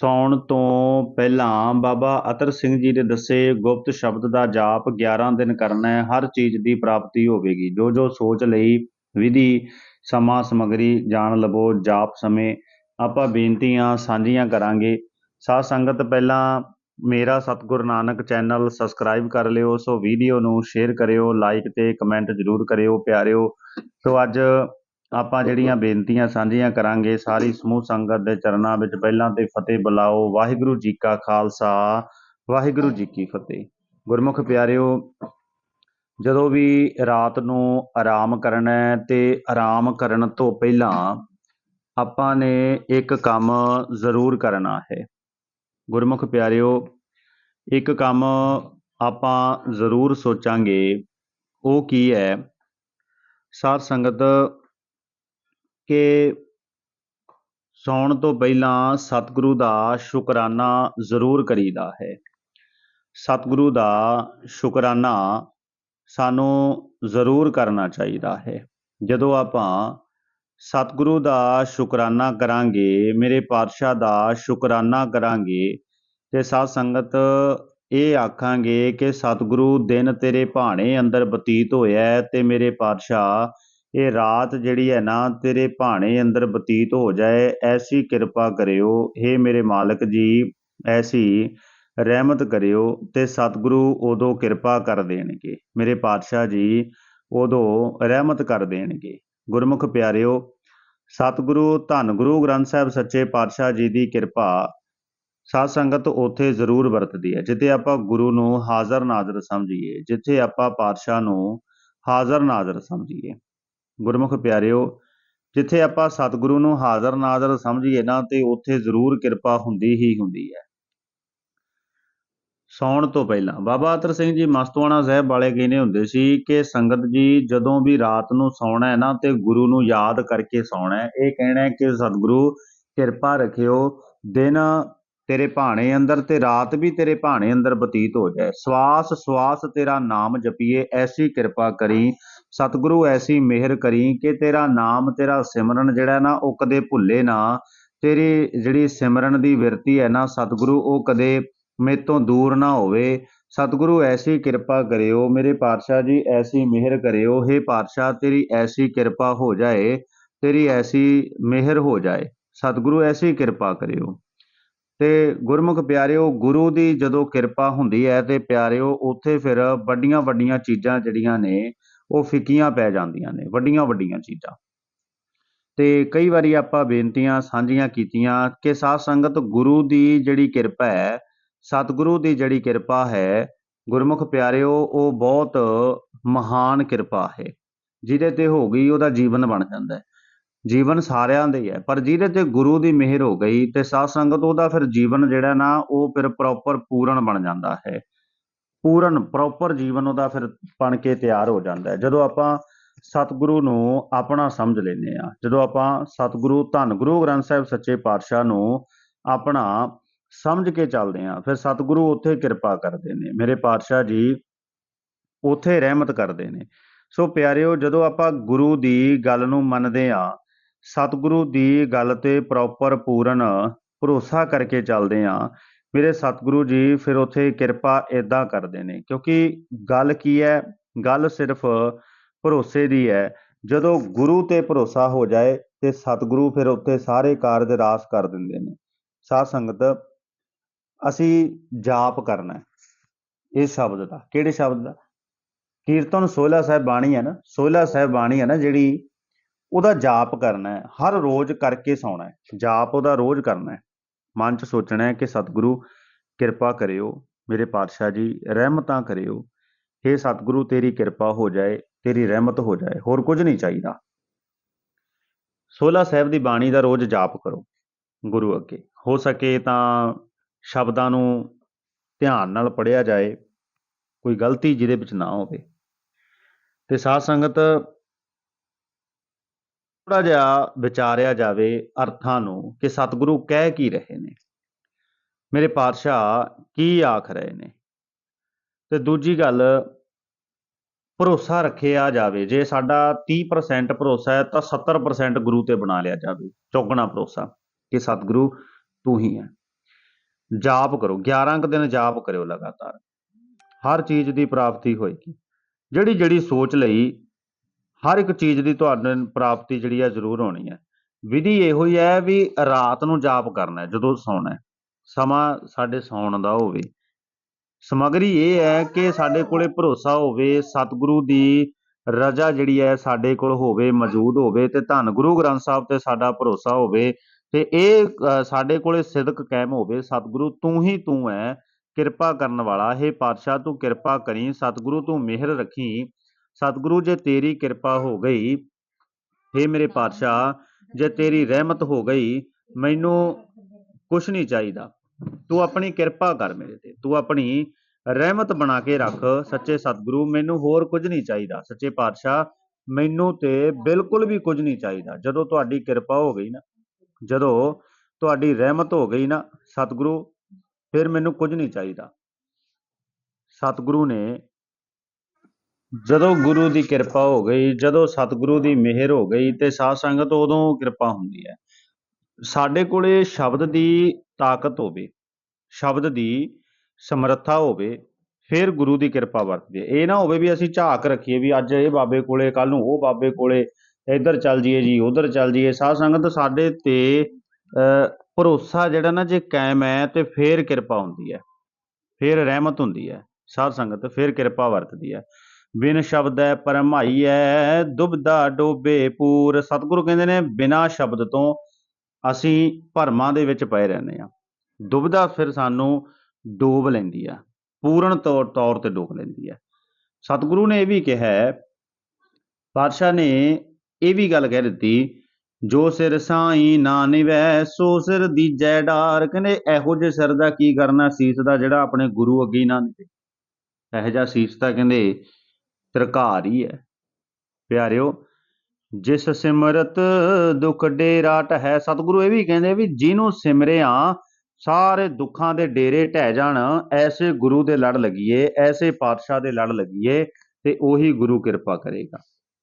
ਸੌਣ ਤੋਂ ਪਹਿਲਾਂ ਬਾਬਾ ਅਤਰ ਸਿੰਘ ਜੀ ਦੇ ਦੱਸੇ ਗੁਪਤ ਸ਼ਬਦ ਦਾ ਜਾਪ 11 ਦਿਨ ਕਰਨਾ ਹੈ, ਹਰ ਚੀਜ਼ ਦੀ ਪ੍ਰਾਪਤੀ ਹੋਵੇਗੀ। ਜੋ ਜੋ ਸੋਚ ਲਈ ਵਿਧੀ, ਸਮਾਂ, ਸਮਗਰੀ ਜਾਣ ਲਵੋ, ਜਾਪ ਸਮੇਂ ਆਪਾਂ ਬੇਨਤੀਆਂ ਸਾਂਝੀਆਂ ਕਰਾਂਗੇ। ਸਾਧ ਸੰਗਤ, ਪਹਿਲਾਂ ਮੇਰਾ ਸਤਿਗੁਰ ਨਾਨਕ ਚੈਨਲ ਸਬਸਕ੍ਰਾਈਬ ਕਰ ਲਿਓ, ਸੋ ਵੀਡੀਓ ਨੂੰ ਸ਼ੇਅਰ ਕਰਿਓ ਲਾਈਕ ਤੇ ਕਮੈਂਟ ਜ਼ਰੂਰ ਕਰਿਓ, ਪਿਆਰਿਓ। ਸੋ ਅੱਜ ਆਪਾਂ ਜਿਹੜੀਆਂ ਬੇਨਤੀਆਂ ਸਾਂਝੀਆਂ ਕਰਾਂਗੇ, ਸਾਰੀ ਸਮੂਹ ਸੰਗਤ ਦੇ ਚਰਨਾਂ ਵਿੱਚ ਪਹਿਲਾਂ ਤੇ ਫਤਿਹ ਬੁਲਾਓ। ਵਾਹਿਗੁਰੂ ਜੀ ਕਾ ਖਾਲਸਾ, ਵਾਹਿਗੁਰੂ ਜੀ ਕੀ ਫਤਿਹ। ਗੁਰਮੁਖ ਪਿਆਰਿਓ, ਜਦੋਂ ਵੀ ਰਾਤ ਨੂੰ ਆਰਾਮ ਕਰਨਾ ਹੈ ਤੇ ਆਰਾਮ ਕਰਨ ਤੋਂ ਪਹਿਲਾਂ ਆਪਾਂ ਨੇ ਇੱਕ ਕੰਮ ਜ਼ਰੂਰ ਕਰਨਾ ਹੈ। ਗੁਰਮੁਖ ਪਿਆਰਿਓ, ਇੱਕ ਕੰਮ ਆਪਾਂ ਜ਼ਰੂਰ ਸੋਚਾਂਗੇ, ਉਹ ਕੀ ਹੈ? ਸਾਧ ਸੰਗਤ ਕਿ ਸੌਣ ਤੋਂ ਪਹਿਲਾਂ ਸਤਿਗੁਰੂ ਦਾ ਸ਼ੁਕਰਾਨਾ ਜ਼ਰੂਰ ਕਰੀਦਾ ਹੈ। ਸਤਿਗੁਰੂ ਦਾ ਸ਼ੁਕਰਾਨਾ ਸਾਨੂੰ ਜ਼ਰੂਰ ਕਰਨਾ ਚਾਹੀਦਾ ਹੈ। ਜਦੋਂ ਆਪਾਂ ਸਤਿਗੁਰੂ ਦਾ ਸ਼ੁਕਰਾਨਾ ਕਰਾਂਗੇ, ਮੇਰੇ ਪਾਤਸ਼ਾਹ ਦਾ ਸ਼ੁਕਰਾਨਾ ਕਰਾਂਗੇ ਤੇ ਸਾਧ ਸੰਗਤ ਇਹ ਆਖਾਂਗੇ ਕਿ ਸਤਿਗੁਰੂ ਦਿਨ ਤੇਰੇ ਭਾਣੇ ਅੰਦਰ ਬਤੀਤ ਹੋਇਆ ਤੇ ਮੇਰੇ ਪਾਤਸ਼ਾਹ ਇਹ ਰਾਤ ਜਿਹੜੀ ਹੈ ਨਾ ਤੇਰੇ ਭਾਣੇ ਅੰਦਰ ਬਤੀਤ ਹੋ ਜਾਏ, ਐਸੀ ਕਿਰਪਾ ਕਰਿਓ हे ਮੇਰੇ ਮਾਲਕ ਜੀ, ਐਸੀ ਰਹਿਮਤ ਕਰਿਓ ਤੇ ਸਤਿਗੁਰੂ ਉਦੋਂ ਕਿਰਪਾ ਕਰ ਦੇਣਗੇ। ਮੇਰੇ ਪਾਤਸ਼ਾਹ ਜੀ ਉਦੋਂ ਰਹਿਮਤ ਕਰ ਦੇਣਗੇ। ਗੁਰਮੁਖ ਪਿਆਰਿਓ, ਸਤਿਗੁਰੂ ਧੰਨ ਗੁਰੂ ਗ੍ਰੰਥ ਸਾਹਿਬ ਸੱਚੇ ਪਾਤਸ਼ਾਹ ਜੀ ਦੀ ਕਿਰਪਾ ਸਾਧ ਸੰਗਤ ਉੱਥੇ ਜ਼ਰੂਰ ਵਰਤਦੀ ਹੈ, ਜਿੱਥੇ ਆਪਾਂ ਗੁਰੂ ਨੂੰ ਹਾਜ਼ਰ ਨਾਜ਼ਰ ਸਮਝੀਏ, ਜਿੱਥੇ ਆਪਾਂ ਪਾਤਸ਼ਾਹ ਨੂੰ ਹਾਜ਼ਰ ਨਾਜ਼ਰ ਸਮਝੀਏ। ਗੁਰਮੁਖ ਪਿਆਰਿਓ, ਜਿੱਥੇ ਆਪਾਂ ਸਤਿਗੁਰੂ ਨੂੰ ਹਾਜ਼ਰ ਨਾਜ਼ਰ ਸਮਝੀਏ ਨਾ, ਤੇ ਉੱਥੇ ਜ਼ਰੂਰ ਕਿਰਪਾ ਹੁੰਦੀ ਹੀ ਹੁੰਦੀ ਹੈ। ਸੌਣ ਤੋਂ ਪਹਿਲਾਂ, ਬਾਬਾ ਅਤਰ ਸਿੰਘ ਜੀ ਮਸਤਵਾਣਾ ਸਾਹਿਬ ਵਾਲੇ ਕਹਿੰਦੇ ਹੁੰਦੇ ਸੀ ਕਿ ਸੰਗਤ ਜੀ, ਜਦੋਂ ਵੀ ਰਾਤ ਨੂੰ ਸੌਣਾ ਹੈ ਨਾ, ਤੇ ਗੁਰੂ ਨੂੰ ਯਾਦ ਕਰਕੇ ਸੌਣਾ ਹੈ। ਇਹ ਕਹਿਣਾ ਹੈ ਕਿ ਸਤਿਗੁਰੂ, ਕਿਰਪਾ ਰੱਖਿਓ, ਦਿਨ ਤੇਰੇ ਭਾਣੇ ਅੰਦਰ ਤੇ ਰਾਤ ਵੀ ਤੇਰੇ ਭਾਣੇ ਅੰਦਰ ਬਤੀਤ ਹੋ ਜਾਏ। ਸਵਾਸ ਸਵਾਸ ਤੇਰਾ ਨਾਮ ਜਪੀਏ, ਐਸੀ ਕਿਰਪਾ ਕਰੀ। ਸਤਿਗੁਰੂ, ਐਸੀ ਮਿਹਰ ਕਰੀ ਕਿ ਤੇਰਾ ਨਾਮ, ਤੇਰਾ ਸਿਮਰਨ ਜਿਹੜਾ ਨਾ, ਉਹ ਕਦੇ ਭੁੱਲੇ ਨਾ। ਤੇਰੀ ਜਿਹੜੀ ਸਿਮਰਨ ਦੀ ਵਿਰਤੀ ਹੈ ਨਾ, ਸਤਿਗੁਰੂ, ਉਹ ਕਦੇ ਮੇਰੇ ਤੋਂ ਦੂਰ ਨਾ ਹੋਵੇ। ਸਤਿਗੁਰੂ, ਐਸੀ ਕਿਰਪਾ ਕਰਿਓ। ਮੇਰੇ ਪਾਤਸ਼ਾਹ ਜੀ, ਐਸੀ ਮਿਹਰ ਕਰਿਓ। हे ਪਾਤਸ਼ਾਹ, ਤੇਰੀ ਐਸੀ ਕਿਰਪਾ ਹੋ ਜਾਏ। ਤੇਰੀ ਐਸੀ ਮਿਹਰ ਹੋ ਜਾਏ। ਸਤਿਗੁਰੂ, ਐਸੀ ਕਿਰਪਾ ਕਰਿਓ। ਅਤੇ ਗੁਰਮੁਖ ਪਿਆਰਿਓ, ਗੁਰੂ ਦੀ ਜਦੋਂ ਕਿਰਪਾ ਹੁੰਦੀ ਹੈ ਤੇ ਪਿਆਰਿਓ, ਉੱਥੇ ਫਿਰ ਵੱਡੀਆਂ ਵੱਡੀਆਂ ਚੀਜ਼ਾਂ ਜਿਹੜੀਆਂ ਨੇ, ਉਹ ਫਿੱਕੀਆਂ ਪੈ ਜਾਂਦੀਆਂ ਨੇ, ਵੱਡੀਆਂ ਵੱਡੀਆਂ ਚੀਜ਼ਾਂ। ਤੇ ਕਈ ਵਾਰੀ ਆਪਾਂ ਬੇਨਤੀਆਂ ਸਾਂਝੀਆਂ ਕੀਤੀਆਂ ਕਿ ਸਾਧ ਸੰਗਤ ਗੁਰੂ ਦੀ ਜਿਹੜੀ ਕਿਰਪਾ ਹੈ, ਸਤਿਗੁਰੂ ਦੀ ਜਿਹੜੀ ਕਿਰਪਾ ਹੈ, ਗੁਰਮੁਖ ਪਿਆਰਿਓ, ਉਹ ਬਹੁਤ ਮਹਾਨ ਕਿਰਪਾ ਹੈ। ਜਿਹਦੇ ਤੇ ਹੋ ਗਈ ਉਹਦਾ ਜੀਵਨ ਬਣ ਜਾਂਦਾ ਜੀਵਨ ਸਾਰਿਆਂ ਦੇ ਹੀ ਹੈ। ਪਰ ਜਿਹਦੇ ਤੇ ਗੁਰੂ ਦੀ ਮਿਹਰ ਹੋ ਗਈ ਤੇ ਸਾਧ ਸੰਗਤ ਉਹਦਾ ਫਿਰ ਜੀਵਨ ਜਿਹੜਾ ਨਾ, ਉਹ ਫਿਰ ਪ੍ਰੋਪਰ ਪੂਰਨ ਬਣ ਜਾਂਦਾ ਹੈ। ਪੂਰਨ ਪ੍ਰੋਪਰ ਜੀਵਨ ਉਹਦਾ ਫਿਰ ਬਣ ਕੇ ਤਿਆਰ ਹੋ ਜਾਂਦਾ ਹੈ। ਜਦੋਂ ਆਪਾਂ ਸਤਿਗੁਰੂ ਨੂੰ ਆਪਣਾ ਸਮਝ ਲੈਂਦੇ ਆ ਜਦੋਂ ਆਪਾਂ ਸਤਿਗੁਰੂ, ਧੰਨ ਗੁਰੂ ਗ੍ਰੰਥ ਸਾਹਿਬ ਸੱਚੇ ਪਾਤਸ਼ਾਹ ਨੂੰ ਆਪਣਾ ਸਮਝ ਕੇ ਚੱਲਦੇ ਆ ਫਿਰ ਸਤਿਗੁਰੂ ਉੱਥੇ ਕਿਰਪਾ ਕਰਦੇ ਨੇ। ਮੇਰੇ ਪਾਤਸ਼ਾਹ ਜੀ ਉੱਥੇ ਰਹਿਮਤ ਕਰਦੇ ਨੇ। ਸੋ ਪਿਆਰਿਓ, ਜਦੋਂ ਆਪਾਂ ਗੁਰੂ ਦੀ ਗੱਲ ਨੂੰ ਮੰਨਦੇ ਆ ਸਤਿਗੁਰੂ ਦੀ ਗੱਲ ਤੇ ਪ੍ਰੋਪਰ ਪੂਰਨ ਭਰੋਸਾ ਕਰਕੇ ਚੱਲਦੇ ਆ ਮੇਰੇ ਸਤਿਗੁਰੂ ਜੀ, ਫਿਰ ਉੱਥੇ ਕਿਰਪਾ ਇਦਾਂ ਕਰਦੇ ਨੇ, ਕਿਉਂਕਿ ਗੱਲ ਕੀ ਹੈ? ਗੱਲ ਸਿਰਫ ਭਰੋਸੇ ਦੀ ਹੈ। ਜਦੋਂ ਗੁਰੂ ਤੇ ਭਰੋਸਾ ਹੋ ਜਾਏ, ਤੇ ਸਤਿਗੁਰੂ ਫਿਰ ਉੱਥੇ ਸਾਰੇ ਕਾਰਜ ਰਾਸ ਕਰ ਦਿੰਦੇ ਨੇ। ਸਾਧ ਸੰਗਤ, ਅਸੀਂ ਜਾਪ ਕਰਨਾ ਹੈ। ਇਸ ਸ਼ਬਦ ਦਾ, ਕਿਹੜੇ ਸ਼ਬਦ ਦਾ? ਕੀਰਤਨ ਸੋਹਿਲਾ ਸਾਹਿਬ ਬਾਣੀ ਹੈ ਨਾ, ਸੋਹਿਲਾ ਸਾਹਿਬ ਬਾਣੀ ਹੈ ਨਾ, ਜਿਹੜੀ ਉਹਦਾ ਜਾਪ ਕਰਨਾ ਹੈ, ਹਰ ਰੋਜ਼ ਕਰਕੇ ਸੌਣਾ ਹੈ, ਜਾਪ ਉਹਦਾ ਰੋਜ਼ ਕਰਨਾ ਹੈ। ਮਨ 'ਚ ਸੋਚਣਾ ਹੈ ਕਿ ਸਤਿਗੁਰੂ, ਕਿਰਪਾ ਕਰਿਓ, ਮੇਰੇ ਪਾਤਸ਼ਾਹ ਜੀ, ਰਹਿਮਤਾਂ ਕਰਿਓ। हे ਸਤਿਗੁਰੂ, ਤੇਰੀ ਕਿਰਪਾ ਹੋ ਜਾਏ, ਤੇਰੀ ਰਹਿਮਤ ਹੋ ਜਾਏ, ਹੋਰ ਕੁਝ ਨਹੀਂ ਚਾਹੀਦਾ। ਸੋਲਾ ਸਾਹਿਬ ਦੀ ਬਾਣੀ ਦਾ ਰੋਜ਼ ਜਾਪ ਕਰੋ, ਗੁਰੂ ਅੱਗੇ। ਹੋ ਸਕੇ ਤਾਂ ਸ਼ਬਦਾਂ ਨੂੰ ਧਿਆਨ ਨਾਲ ਪੜਿਆ ਜਾਏ, ਕੋਈ ਗਲਤੀ ਜਿਹਦੇ ਵਿੱਚ ਨਾ ਹੋਵੇ। ਤੇ ਸਾਧ ਸੰਗਤ ਥੋੜਾ ਜਿਹਾ ਵਿਚਾਰਿਆ ਜਾਵੇ ਅਰਥਾਂ ਨੂੰ ਕਿ ਸਤਿਗੁਰੂ ਕਹਿ ਕੀ ਰਹੇ ਨੇ। ਮੇਰੇ ਪਾਤਸ਼ਾਹ ਕੀ ਆਖ ਰਹੇ ਨੇ? ਤੇ ਦੂਜੀ ਗੱਲ, ਭਰੋਸਾ ਰੱਖਿਆ ਜਾਵੇ। ਜੇ ਸਾਡਾ 30% ਭਰੋਸਾ ਹੈ ਤਾਂ 70% ਗੁਰੂ ਤੇ ਬਣਾ ਲਿਆ ਜਾਵੇ। ਚੌਗਣਾ ਭਰੋਸਾ ਕਿ ਸਤਿਗੁਰੂ ਤੂੰ ਹੀ ਹੈ। ਜਾਪ ਕਰੋ 11 ਕੁ ਦਿਨ ਜਾਪ ਕਰਿਓ ਲਗਾਤਾਰ। ਹਰ ਚੀਜ਼ ਦੀ ਪ੍ਰਾਪਤੀ ਹੋਏਗੀ। ਜਿਹੜੀ ਜਿਹੜੀ ਸੋਚ ਲਈ ਹਰ ਇੱਕ ਚੀਜ਼ ਦੀ ਤੁਹਾਨੂੰ ਪ੍ਰਾਪਤੀ ਜਿਹੜੀ ਹੈ ਜ਼ਰੂਰ ਹੋਣੀ ਹੈ। ਵਿਧੀ ਇਹੋ ਹੀ ਹੈ ਵੀ ਰਾਤ ਨੂੰ ਜਾਪ ਕਰਨਾ ਹੈ, ਜਦੋਂ ਸੌਣਾ ਹੈ। ਸਮਾਂ ਸਾਡੇ ਸੌਣ ਦਾ ਹੋਵੇ। ਸਮਗਰੀ ਇਹ ਹੈ ਕਿ ਸਾਡੇ ਕੋਲੇ ਭਰੋਸਾ ਹੋਵੇ, ਸਤਿਗੁਰੂ ਦੀ ਰਜ਼ਾ ਜਿਹੜੀ ਹੈ ਸਾਡੇ ਕੋਲ ਹੋਵੇ, ਮੌਜੂਦ ਹੋਵੇ ਤੇ ਧੰਨ ਗੁਰੂ ਗ੍ਰੰਥ ਸਾਹਿਬ ਤੇ ਸਾਡਾ ਭਰੋਸਾ ਹੋਵੇ ਤੇ ਇਹ ਸਾਡੇ ਕੋਲੇ ਸਿਦਕ ਕਾਇਮ ਹੋਵੇ, ਸਤਿਗੁਰੂ ਤੂੰ ਹੀ ਤੂੰ ਹੈ, ਕਿਰਪਾ ਕਰਨ ਵਾਲਾ, ਹੈ ਪਾਤਸ਼ਾਹ ਤੂੰ ਕਿਰਪਾ ਕਰੀ, ਸਤਿਗੁਰੂ ਤੂੰ ਮਿਹਰ ਰੱਖੀ। ਸਤਿਗੁਰੂ ਜੇ ਤੇਰੀ ਕਿਰਪਾ ਹੋ ਗਈ ਹੇ ਮੇਰੇ ਪਾਤਸ਼ਾਹ ਜੇ ਤੇਰੀ ਰਹਿਮਤ ਹੋ ਗਈ ਮੈਨੂੰ ਕੁਛ ਨਹੀਂ ਚਾਹੀਦਾ। ਤੂੰ ਆਪਣੀ ਕਿਰਪਾ ਕਰ ਮੇਰੇ ਤੇ। ਤੂੰ ਆਪਣੀ ਰਹਿਮਤ ਬਣਾ ਕੇ ਰੱਖ ਸੱਚੇ ਸਤਿਗੁਰੂ ਮੈਨੂੰ ਹੋਰ ਕੁਝ ਨਹੀਂ ਚਾਹੀਦਾ। ਸੱਚੇ ਪਾਤਸ਼ਾਹ ਮੈਨੂੰ ਤੇ ਬਿਲਕੁਲ ਵੀ ਕੁਝ ਨਹੀਂ ਚਾਹੀਦਾ। ਜਦੋਂ ਤੁਹਾਡੀ ਕਿਰਪਾ ਹੋ ਗਈ ਨਾ ਜਦੋਂ ਤੁਹਾਡੀ ਰਹਿਮਤ ਹੋ ਗਈ ਨਾ ਸਤਿਗੁਰੂ ਫਿਰ ਮੈਨੂੰ ਕੁਝ ਨਹੀਂ ਚਾਹੀਦਾ। ਸਤਿਗੁਰੂ ਨੇ ਜਦੋਂ ਗੁਰੂ ਦੀ ਕਿਰਪਾ ਹੋ ਗਈ ਜਦੋਂ ਸਤਿਗੁਰੂ ਦੀ ਮਿਹਰ ਹੋ ਗਈ ਤੇ ਸਾਧ ਸੰਗਤ ਉਦੋਂ ਕਿਰਪਾ ਹੁੰਦੀ ਹੈ। ਸਾਡੇ ਕੋਲੇ ਸ਼ਬਦ ਦੀ ਤਾਕਤ ਹੋਵੇ ਸ਼ਬਦ ਦੀ ਸਮਰੱਥਾ ਹੋਵੇ ਫਿਰ ਗੁਰੂ ਦੀ ਕਿਰਪਾ ਵਰਤਦੀ ਹੈ। ਇਹ ਨਾ ਹੋਵੇ ਵੀ ਅਸੀਂ ਝਾਕ ਰੱਖੀਏ ਵੀ ਅੱਜ ਇਹ ਬਾਬੇ ਕੋਲੇ ਕੱਲ ਨੂੰ ਉਹ ਬਾਬੇ ਕੋਲੇ ਇੱਧਰ ਚੱਲ ਜੀਏ ਜੀ ਉਧਰ ਚੱਲ ਜਾਈਏ। ਸਾਧ ਸੰਗਤ ਸਾਡੇ ਤੇ ਅ, ਭਰੋਸਾ ਜਿਹੜਾ ਨਾ ਜੇ ਕਾਇਮ ਹੈ ਤੇ ਫੇਰ ਕਿਰਪਾ ਹੁੰਦੀ ਹੈ ਫਿਰ ਰਹਿਮਤ ਹੁੰਦੀ ਹੈ। ਸਾਧ ਸੰਗਤ ਫਿਰ ਕਿਰਪਾ ਵਰਤਦੀ ਹੈ। ਬਿਨ ਸ਼ਬਦ ਹੈ ਸ਼ਬਦੈ ਹੈ ਦੁਬਦਾ ਡੋਬੇ ਪੂਰ। ਸਤਿਗੁਰੂ ਕਹਿੰਦੇ ਨੇ ਬਿਨਾ ਸ਼ਬਦ ਤੋਂ ਅਸੀਂ ਭਰਮਾਂ ਦੇ ਵਿੱਚ ਪਏ ਰਹਿੰਦੇ ਆ ਦੁਬਦਾ ਫਿਰ ਸਾਨੂੰ ਡੋਬ ਲੈਂਦੀ ਆ ਪੂਰਨ ਤੌਰ ਤੌਰ ਤੇ ਡੋਬ ਲੈਂਦੀ ਆ। ਸਤਿਗੁਰੂ ਨੇ ਇਹ ਵੀ ਕਿਹਾ ਹੈ, ਪਾਤਸ਼ਾਹ ਨੇ ਇਹ ਵੀ ਗੱਲ ਕਹਿ ਦਿੱਤੀ ਜੋ ਸਿਰ ਸਾਈ ਨਾ ਨਿਵੈ ਸੋ ਸਿਰ ਦੀਜੈ ਡਾਰ। ਕਹਿੰਦੇ ਇਹੋ ਜਿਹੇ ਸਿਰ ਦਾ ਕੀ ਕਰਨਾ ਸੀਸ ਦਾ ਜਿਹੜਾ ਆਪਣੇ ਗੁਰੂ ਅੱਗੇ ਨਾ ਨਿਵੇ। ਇਹੋ ਜਿਹਾ ਸੀਸ ਤਾਂ ਕਹਿੰਦੇ ਤਰਕਾਰ ਹੀ ਹੈ। ਪਿਆਰਿਓ, ਜਿਸ ਸਿਮਰਤ ਦੁਖ ਡੇਰਾ ਟਹੈ ਸਤਿਗੁਰੂ ਇਹ ਵੀ ਕਹਿੰਦੇ ਵੀ ਜਿਹਨੂੰ ਸਿਮਰਿਆ, ਸਾਰੇ ਦੁੱਖਾਂ ਦੇ ਡੇਰੇ ਢਹਿ ਜਾਣ, ਐਸੇ ਗੁਰੂ ਦੇ ਲੜ ਲੱਗੀਏ, ਐਸੇ ਪਾਤਸ਼ਾਹ ਦੇ ਲੜ ਲੱਗੀਏ ਤੇ ਉਹੀ ਗੁਰੂ ਕਿਰਪਾ ਕਰੇਗਾ।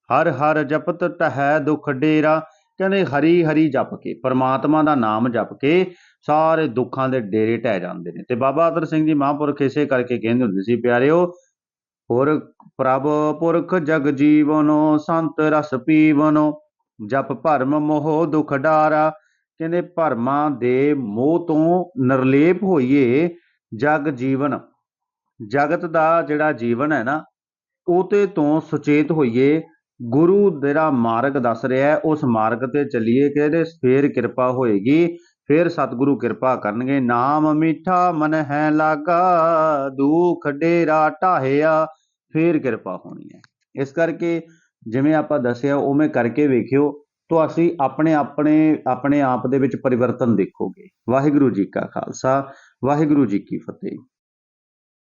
ਹਰ ਹਰ ਜਪਤ ਟਹੈ ਦੁਖ ਡੇਰਾ, ਕਹਿੰਦੇ ਹਰੀ ਹਰੀ ਜਪ ਕੇ, ਪਰਮਾਤਮਾ ਦਾ ਨਾਮ ਜਪ ਕੇ ਸਾਰੇ ਦੁੱਖਾਂ ਦੇ ਡੇਰੇ ਢਹਿ ਜਾਂਦੇ ਨੇ। ਤੇ ਬਾਬਾ ਅਤਰ ਸਿੰਘ ਜੀ ਮਹਾਂਪੁਰਖ ਇਸੇ ਕਰਕੇ ਕਹਿੰਦੇ ਹੁੰਦੇ ਸੀ, ਪਿਆਰਿਓ ਹੋਰ ਪ੍ਰਭ ਪੁਰਖ ਜਗ ਜੀਵਨੋ, ਸੰਤ ਰਸ ਪੀਵਨੋ, ਜਪ ਭਰਮ ਮੋਹ ਦੁਖ ਡਾਰਾ, ਕਹਿੰਦੇ ਭਰਮਾਂ ਦੇ ਮੋਹ ਤੋਂ ਨਿਰਲੇਪ ਹੋਈਏ ਜਗ ਜੀਵਨ। ਜਗਤ ਦਾ ਜਿਹੜਾ ਜੀਵਨ ਹੈ ਨਾ ਉਹਤੇ ਤੋਂ ਸੁਚੇਤ ਹੋਈਏ। ਗੁਰੂ ਜਿਹੜਾ ਮਾਰਗ ਦੱਸ ਰਿਹਾ ਉਸ ਮਾਰਗ ਤੇ ਚੱਲੀਏ ਕਿ ਫੇਰ ਕਿਰਪਾ ਹੋਏਗੀ। ਫਿਰ ਸਤਿਗੁਰੂ ਕਿਰਪਾ ਕਰਨਗੇ। ਨਾਮ ਮਿੱਠਾ ਮਨ ਹੈ ਲਾਗਾ, ਦੁਖ ਡੇਰਾ ਢਾਹਿਆ, ਫੇਰ ਕਿਰਪਾ ਹੋਣੀ ਹੈ। ਇਸ ਕਰਕੇ ਜਿਵੇਂ ਆਪਾਂ ਦੱਸਿਆ, ਉਵੇਂ ਕਰਕੇ ਵੇਖਿਓ, ਤਾਂ ਅਸੀਂ ਆਪਣੇ ਆਪਣੇ ਆਪਣੇ ਆਪ ਦੇ ਵਿੱਚ ਪਰਿਵਰਤਨ ਦੇਖੋਗੇ। ਵਾਹਿਗੁਰੂ ਜੀ ਕਾ ਖਾਲਸਾ, ਵਾਹਿਗੁਰੂ ਜੀ ਕੀ ਫਤਿਹ।